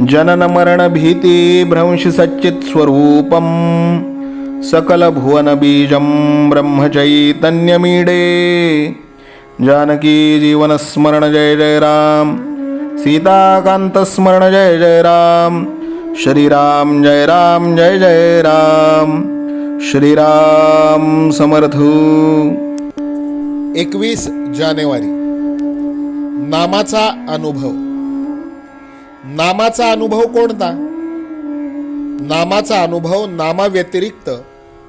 विधिहरिहरवेद्यं योगिभिर्ध्यानगम्यं जननमरणभीतिभ्रंशसच्चित्स्वरूपं सकलभुवनबीजं ब्रह्मचैतन्यमीडे। जानकी जीवनस्मरण जय जय राम सीताकान्तस्मरण जय जय राम श्रीराम जय राम जय जय राम श्रीराम समर्थ। एकवीस जानेवारी। नामाचा अनुभव। नामाचा अनुभव कोणता? नामाचा अनुभव नामाव्यतिरिक्त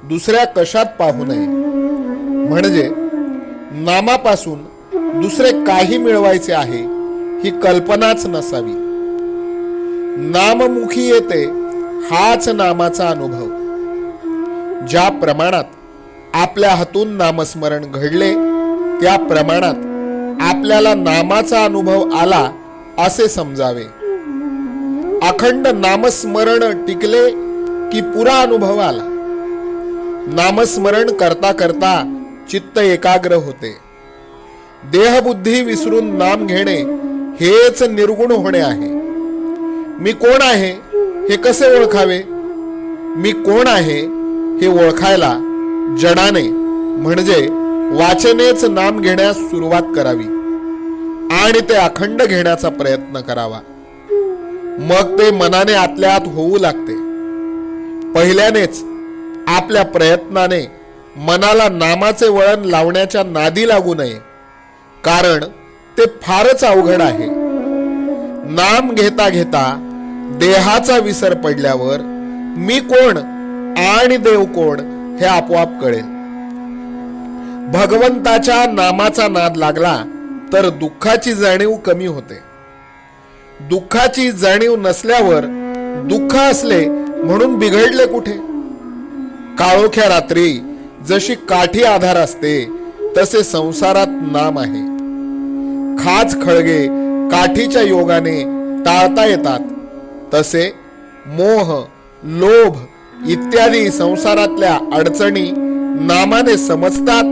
दुसऱ्या कशात पाहू नये? म्हणजे नामापासून दुसरे काही मिळवायचे आहे ही कल्पनाच नसावी. नाममुखी येते हाच नामाचा अनुभव. ज्या प्रमाणात आपल्या हातून नामस्मरण घडले त्या प्रमाणात आपल्याला नामाचा अनुभव आला असे समजावे. अखंड नामस्मरण टिकले की पुरा अनुभव आला. नामस्मरण करता करता चित्त एकाग्र होते. देहबुद्धी विसरून नाम घेणे हेच निर्गुण होणे आहे. मी कोण आहे हे कसे ओळखावे? मी कोण आहे हे ओळखायला जडाने म्हणजे वाचनेच नाम घेण्यास सुरुवात करावी आणि ते अखंड घेण्याचा प्रयत्न करावा. मग ते मनाने आतल्या आत होऊ लागते. पहिल्यानेच आपल्या प्रयत्नाने मनाला नामाचे वळण लावण्याच्या नादी लागू नये कारण ते फारच अवघड आहे. नाम घेता घेता देहाचा विसर पडल्यावर मी कोण आणि देव कोण हे आपोआप कळेल. भगवंताच्या नामाचा नाद लागला तर दुःखाची जाणीव कमी होते. दुःखाची जाणीव नसल्यावर दुःख असले म्हणून बिघडले कुठे? काळोख्या रात्री जशी काठी आधार असते तसे संसारात नाम आहे. खाज खळगे काठीच्या योगाने टाळता येतात. तसे मोह लोभ इत्यादी संसारातल्या अडचणी नामाने समजतात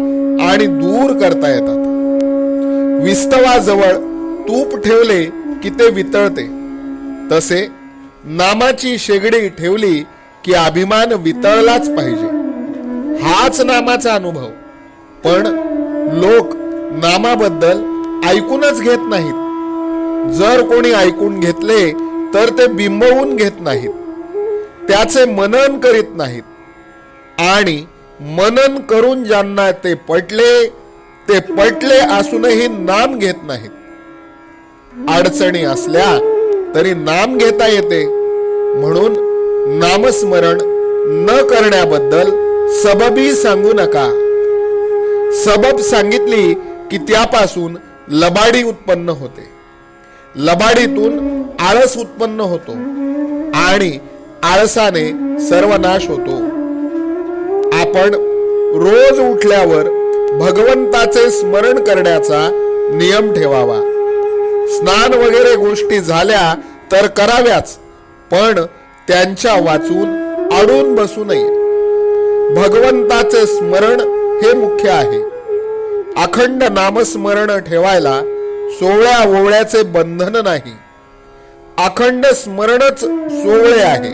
आणि दूर करता येतात. विस्तवाजवळ तूप ठेवले की ते वितळते. तसे नामाची शेगडी ठेवली की अभिमान वितळलाच पाहिजे. हाच नामाचा अनुभव. पण लोक नामाबद्दल ऐकूनच घेत नाहीत. जर कोणी ऐकून घेतले तर ते बिंबवून घेत नाहीत. त्याचे मनन करीत नाहीत. आणि मनन करून ज्यांना ते पटले ते पटले असूनही नाम घेत नाहीत. अडचणी असल्या तरी नाम घेता येते. म्हणून नामस्मरण न करण्याबद्दल सबबी सांगू नका. सबब सांगितली की त्यापासून लबाडी उत्पन्न होते. लबाडीतून आळस उत्पन्न होतो आणि आळसाने सर्वनाश होतो. आपण रोज उठल्यावर भगवंताचे स्मरण करण्याचा नियम ठेवावा. स्नान वगैरे गोष्टी झाल्या तर कराव्याच पण त्यांच्या वाचून अडून बसू नये. भगवंताचे स्मरण हे मुख्य आहे. अखंड नामस्मरण ठेवायला सोहळ्या ओवळ्याचे बंधन नाही. अखंड स्मरणच सोहळे आहे.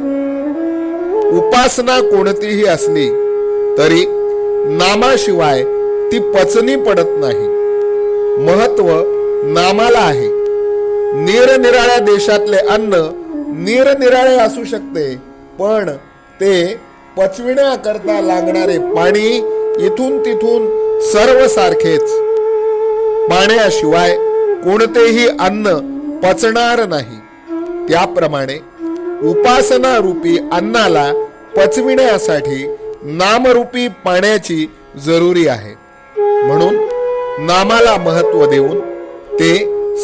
उपासना कोणतीही असली तरी नामाशिवाय ती पचनी पडत नाही. महत्त्व नामाला आहे. निरनिराळ्या देशातले अन्न निरनिराळे असू शकते पण ते पचविण्याकरता लागणारे पाणी इथून तिथून सर्व सारखेच पाण्याशिवाय कोणतेही अन्न पचणार नाही. त्याप्रमाणे उपासना रूपी अन्नाला पचविण्यासाठी नामरूपी पाण्याची जरुरी आहे. म्हणून नामाला महत्त्व देऊन ते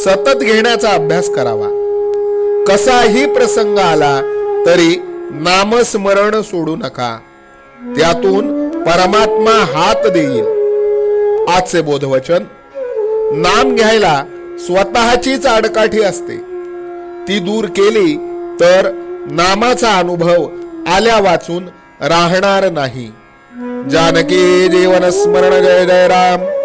सतत घेण्याचा अभ्यास करावा. कसाही प्रसंग आला तरी नामस्मरण सोडू नका. त्यातून परमात्मा हात देईल. आजचे बोधवचन नाम घ्यायला स्वतःचीच आडकाठी असते. ती दूर केली तर नामाचा अनुभव आल्या वाचून राहणार नाही. जानकी जीवन स्मरण जय जय राम.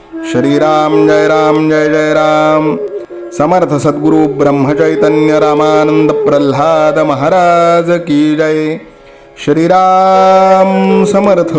श्रीराम जय राम जय जय राम। समर्थ सद्गुरु ब्रह्मचैतन्य रामानंद प्रल्हाद महाराज की जय। श्रीराम समर्थ।